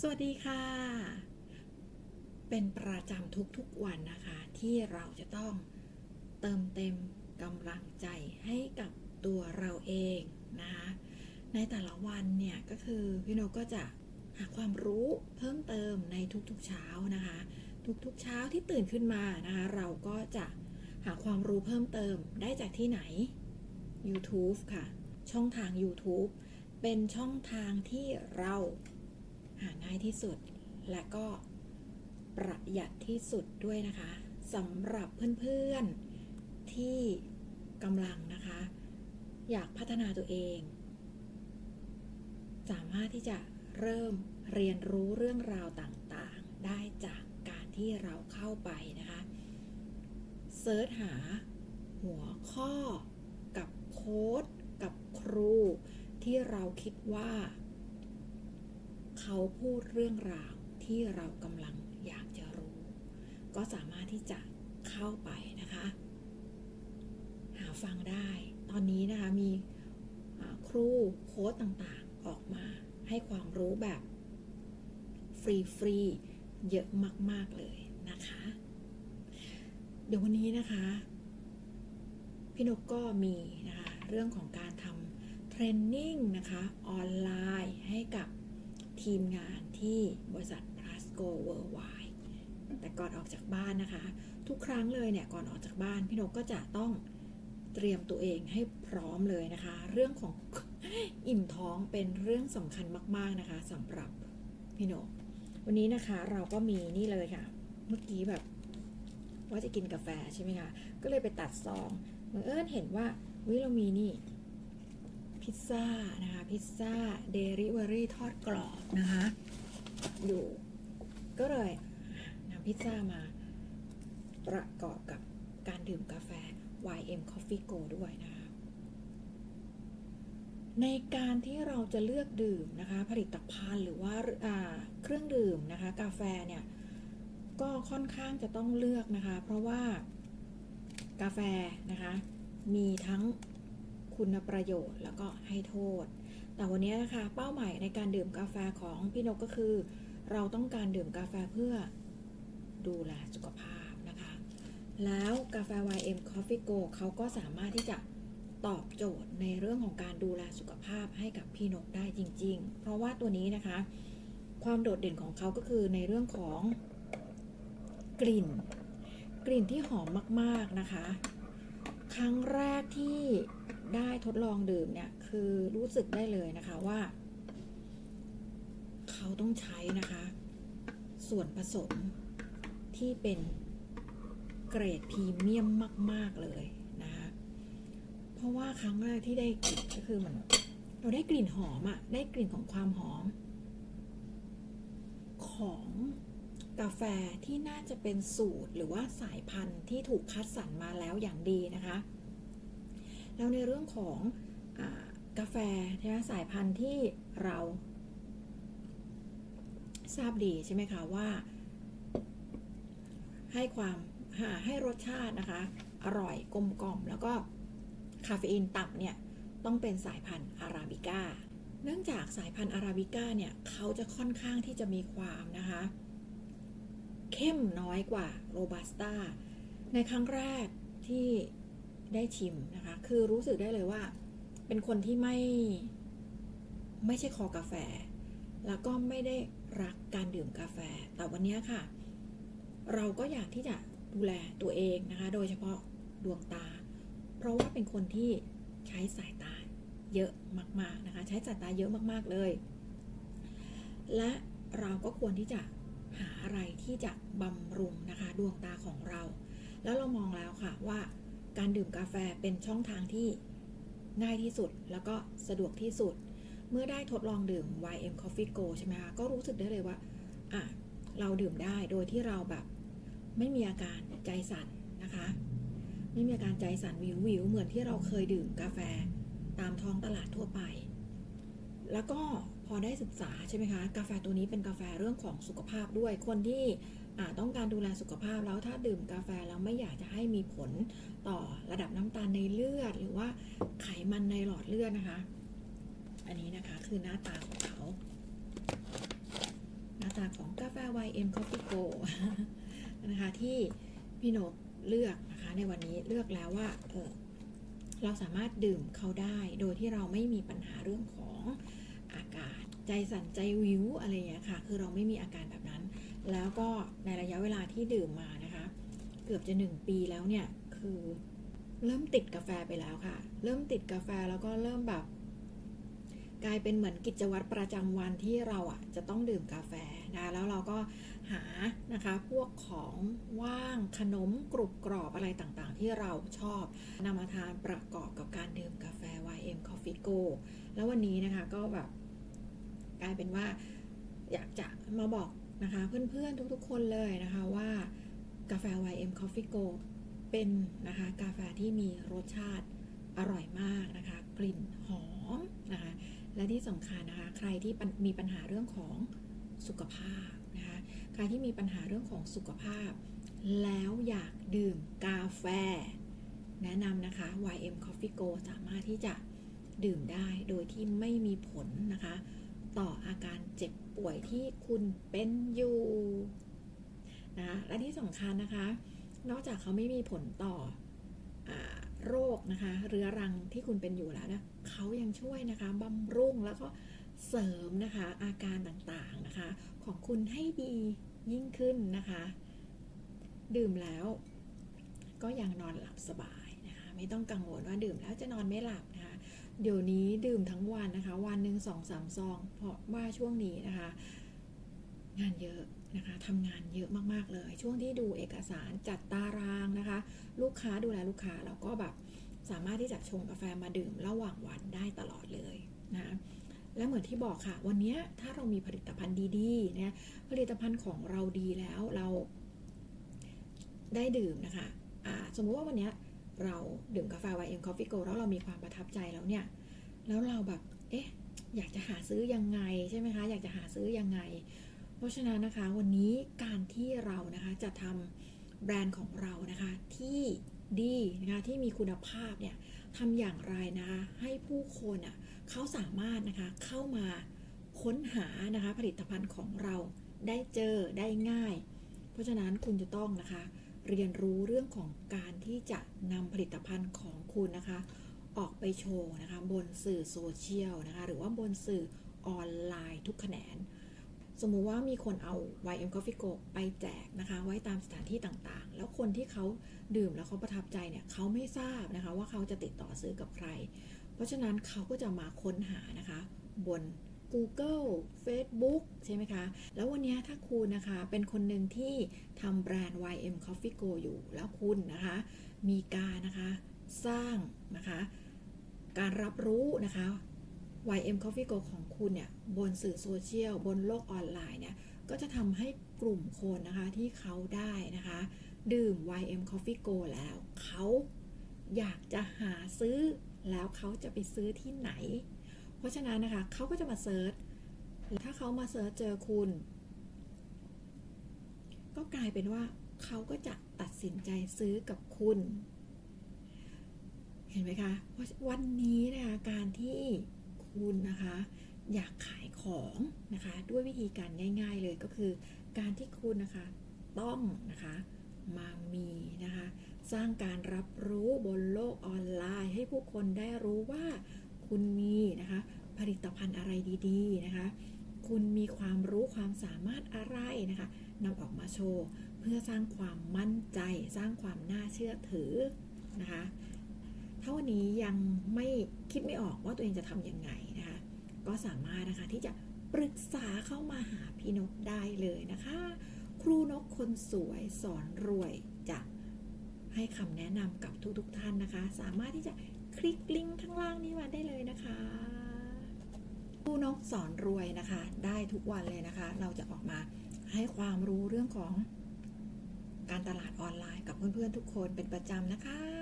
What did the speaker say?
สวัสดีค่ะ เป็นประจำทุกๆวันนะคะ ที่เราจะต้องเติมเต็มกำลังใจให้กับตัวเราเองนะคะในแต่ละวันเนี่ยก็คือพี่โนก็จะหาความรู้เพิ่มเติมในทุกๆเช้านะคะ ทุกๆเช้าที่ตื่นขึ้นมานะคะ เราก็จะหาความรู้เพิ่มเติมได้จากที่ไหน YouTube ค่ะ ช่องทาง YouTube เป็นช่องทางที่เรา หาง่ายที่สุด และก็ประหยัดที่สุดด้วยนะคะสำหรับเพื่อนๆที่กำลังนะคะ อยากพัฒนาตัวเอง สามารถที่จะเริ่มเรียนรู้เรื่องราวต่างๆ ได้จากการที่เราเข้าไปนะคะเซิร์ชหาหัวข้อกับโค้ดกับครู ที่เราคิดว่า เขาพูดเรื่องราวที่เรากำลังอยากจะรู้ ก็สามารถที่จะเข้าไปนะคะ หาฟังได้ ตอนนี้นะคะมีครูโค้ดต่างๆออกมาให้ความรู้แบบฟรีๆเยอะมาก ๆ เลยนะคะ เดี๋ยววันนี้นะคะ พี่นกก็มีนะคะเรื่องของการทำเทรนนิ่งนะคะออนไลน์ให้กับ ทีมงานที่บริษัท Plasco Worldwide แต่ก่อนออกจากบ้านนะคะ ทุกครั้งเลยเนี่ยก่อนออกจากบ้านพี่นกก็จะต้องเตรียมตัวเองให้พร้อมเลยนะคะ เรื่องของอิ่มท้องเป็นเรื่องสำคัญมาก ๆนะคะสำหรับพี่นก วันนี้นะคะเราก็มีนี่เลยค่ะ เมื่อกี้แบบว่าจะกินกาแฟใช่ไหมคะ ก็เลยไปตัดซองบังเอิญเห็นว่าวิเรามีนี่ พิซซ่านะคะพิซซ่าเดลิเวอรี่ทอดกรอบนะคะอยู่ก็เลยนำพิซซ่ามาประกอบกับการดื่มกาแฟ YM Coffee Go ด้วยนะคะ ในการที่เราจะเลือกดื่มนะคะ ผลิตภัณฑ์หรือว่าอ่าเครื่องดื่มนะคะ กาแฟเนี่ย ก็ค่อนข้างจะต้องเลือกนะคะ เพราะว่ากาแฟนะคะ มีทั้ง คุณประโยชน์ แล้วก็ให้โทษ แต่วันนี้นะคะเป้าหมายในการดื่มกาแฟของพี่นกก็คือ เราต้องการดื่มกาแฟเพื่อดูแลสุขภาพนะคะ แล้วกาแฟ YM Coffee Go เขาก็สามารถที่จะตอบโจทย์ในเรื่องของการดูแลสุขภาพให้กับพี่นกได้จริง ๆ เพราะว่าตัวนี้นะคะ ความโดดเด่นของเขาก็คือในเรื่องของกลิ่น กลิ่นที่หอมมากๆนะคะ ครั้งแรกที่ ได้ทดลองดื่มเนี่ย คือรู้สึกได้เลยนะคะว่า เขาต้องใช้นะคะ ส่วนผสมที่เป็นเกรดพรีเมียมมาก ๆ เลยนะคะ เพราะว่าครั้งแรกที่ได้กลิ่นก็คือเหมันเราได้กลิ่นหอมอะได้กลิ่นของความหอม ของกาแฟที่น่าจะเป็นสูตรหรือว่าสายพันธุ์ที่ถูกคัดสรรมาแล้วอย่างดีนะคะ แล้วในเรื่องของอกาแฟนะสายพันธุ์ที่เราทราบดีใช่ไหมคะว่า ให้ความให้รสชาตินะคะ อร่อยกลมกล่อม แล้วก็คาเฟอีนต่ำเนี่ยต้องเป็นสายพันธุ์อาราบิก้า เนื่องจากสายพันธุ์อาราบิก้าเนี่ยเขาจะค่อนข้างที่จะมีความนะคะ เข้มน้อยกว่าโรบัสต้าในครั้งแรกที่ ได้ชิมนะคะ คือรู้สึกได้เลยว่า เป็นคนที่ไม่ ไม่ใช่คอกาแฟ แล้วก็ไม่ได้รักการดื่มกาแฟ แต่วันนี้ค่ะ เราก็อยากที่จะดูแลตัวเองนะคะ โดยเฉพาะดวงตา เพราะว่าเป็นคนที่ใช้สายตาเยอะมาก ๆนะคะ ใช้สายตาเยอะมากๆเลย และเราก็ควรที่จะหาอะไรที่จะบำรุงนะคะ ดวงตาของเรา แล้วเรามองแล้วค่ะว่า การดื่มกาแฟเป็นช่องทางที่ง่ายที่สุดแล้วก็สะดวกที่สุด เมื่อได้ทดลองดื่ม YM Coffee Go ใช่ไหมคะก็รู้สึกได้เลยว่าอะเราดื่มได้โดยที่เราแบบ ไม่มีอาการใจสั่นนะคะ ไม่มีอาการใจสั่นวิววิวเหมือนที่เราเคยดื่มกาแฟตามท้องตลาดทั่วไป แล้วก็พอได้ศึกษาใช่ไหมคะ กาแฟตัวนี้เป็นกาแฟเรื่องของสุขภาพด้วยคนที่ ต้องการดูแลสุขภาพแล้วถ้าดื่มกาแฟแล้วไม่อยากจะให้มีผลต่อระดับน้ำตาลในเลือด หรือว่าไขมันในหลอดเลือดนะคะ อันนี้นะคะคือหน้าตาของเขาตาของกาแฟ YM Coffee Go นะคะที่พี่นกเลือกนะคะในวันนี้เลือกแล้วว่าเออเราสามารถดื่มเขาได้โดยที่เราไม่มีปัญหาเรื่องของอากาศ ใจสั่นใจวิวอะไรอย่างเงี้ยค่ะ คือเราไม่มีอาการแบบนั้น แล้วก็ในระยะเวลาที่ดื่มมานะคะ เกือบจะหนึ่งปีแล้วเนี่ย คือเริ่มติดกาแฟไปแล้วค่ะ เริ่มติดกาแฟแล้วก็เริ่มแบบ กลายเป็นเหมือนกิจวัตรประจำวันที่เราอะจะต้องดื่มกาแฟนะแล้วเราก็หานะคะพวกของว่างขนมกรุบกรอบอะไรต่างๆ ที่เราชอบนำมาทานประกอบกับการดื่มกาแฟ YM Coffee Go แล้ววันนี้นะคะก็แบบกลายเป็นว่าอยากจะมาบอก นะคะเพื่อนๆทุกๆคนเลยนะคะว่ากาแฟ YM Coffee Go เป็นนะคะกาแฟที่มีรสชาติอร่อยมากนะคะกลิ่นหอมนะคะและที่สำคัญนะคะใครที่มีปัญหาเรื่องของสุขภาพนะคะใครที่มีปัญหาเรื่องของสุขภาพ แล้วอยากดื่มกาแฟ แนะนำนะคะ YM Coffee Go สามารถที่จะดื่มได้โดยที่ไม่มีผลนะคะ ต่ออาการเจ็บป่วยที่คุณเป็นอยู่นะและที่สำคัญนะคะ นอกจากเขาไม่มีผลต่ออโรคนะคะเรื้อรังที่คุณเป็นอยู่แล้วนะเขายังช่วยนะคะบำรุงแล้วก็เสริมนะคะอาการต่างๆนะคะของคุณให้ดียิ่งขึ้นนะคะ ดื่มแล้วก็ยังนอนหลับสบายนะคะ ไม่ต้องกังวลว่าดื่มแล้วจะนอนไม่หลับนะคะ เดี๋ยวนี้ดื่มทั้งวันนะคะ วันหนึ่งสองสามซอง เพราะว่าช่วงนี้นะคะ งานเยอะนะคะทำงานเยอะมากๆเลย ช่วงที่ดูเอกสารจัดตารางนะคะ ลูกค้าดูแลลูกค้าเราก็แบบสามารถที่จะชงกาแฟมาดื่มระหว่างวันได้ตลอดเลยนะและเหมือนที่บอกค่ะ วันนี้ถ้าเรามีผลิตภัณฑ์ดีๆเนี่ยผลิตภัณฑ์ของเราดีแล้วเราได้ดื่มนะคะะสมมุติว่าวันนี้ เราดื่มกาแฟ YM Coffee Go แล้วเรามีความประทับใจแล้วเนี่ย แล้วเราแบบ เอ๊ะ อยากจะหาซื้อยังไงใช่ไหมคะ อยากจะหาซื้อยังไง เพราะฉะนั้นนะคะ วันนี้การที่เรานะคะจะทำแบรนด์ของเรานะคะที่ดีนะคะที่มีคุณภาพเนี่ยทำอย่างไรนะคะให้ผู้คนอะเขาสามารถนะคะเข้ามาค้นหานะคะผลิตภัณฑ์ของเราได้เจอได้ง่าย เพราะฉะนั้นคุณจะต้องนะคะ เรียนรู้เรื่องของการที่จะนำผลิตภัณฑ์ของคุณนะคะ ออกไปโชว์นะคะ บนสื่อโซเชียลนะคะ หรือว่าบนสื่อออนไลน์ทุกแขนงสมมุติว่ามีคนเอา YM Coffee Go ไปแจกนะคะ ไว้ตามสถานที่ต่างๆ แล้วคนที่เขาดื่มแล้วเขาประทับใจเนี่ยเขาไม่ทราบนะคะว่าเขาจะติดต่อซื้อกับใคร เพราะฉะนั้นเขาก็จะมาค้นหานะคะ บน Google Facebook ใช่ไหมคะ แล้ววันนี้ถ้าคุณนะคะเป็นคนหนึ่งที่ทำแบรนด์ YM Coffee Go อยู่ แล้วคุณนะคะ มีการนะคะสร้างนะคะ การรับรู้นะคะ YM Coffee Go ของคุณเนี่ย บนสื่อโซเชียล บนโลกออนไลน์เนี่ย ก็จะทำให้กลุ่มคนนะคะที่เขาได้นะคะ ดื่ม YM Coffee Go แล้วเขาอยากจะหาซื้อแล้วเขาจะไปซื้อที่ไหน ราะฉะนั้นนะคะเขาก็จะมาเซิร์ชถ้าเขามาเซิร์ชเจอคุณ ก็กลายเป็นว่าเขาก็จะตัดสินใจซื้อกับคุณ เห็นไหมคะเพราะวันนี้นะคะการที่คุณนะคะ อยากขายของนะคะ ด้วยวิธีการง่าย ๆ เลยก็คือ การที่คุณนะคะ ต้องนะคะมามีนะคะ สร้างการรับรู้บนโลกออนไลน์ ให้ผู้คนได้รู้ว่า คุณมีนะคะผลิตภัณฑ์อะไรดีๆนะคะ คุณมีความรู้ความสามารถอะไรนะคะนำออกมาโชว์ เพื่อสร้างความมั่นใจ สร้างความน่าเชื่อถือนะคะถ้าวันนี้ยังไม่คิดไม่ออกว่าตัวเองจะทำยังไงนะคะก็สามารถนะคะที่จะปรึกษาเข้ามาหาพี่นกได้เลยนะคะ ครูนกคนสวยสอนรวยจะให้คำแนะนำกับทุกๆทท่านนะคะ สามารถที่จะ คลิกลิงก์ข้างล่างนี้มาได้เลยนะคะคู่นกสอนรวยนะคะ ได้ทุกวันเลยนะคะ เราจะออกมาให้ความรู้เรื่องของการตลาดออนไลน์กับเพื่อนๆทุกคนเป็นประจำนะคะ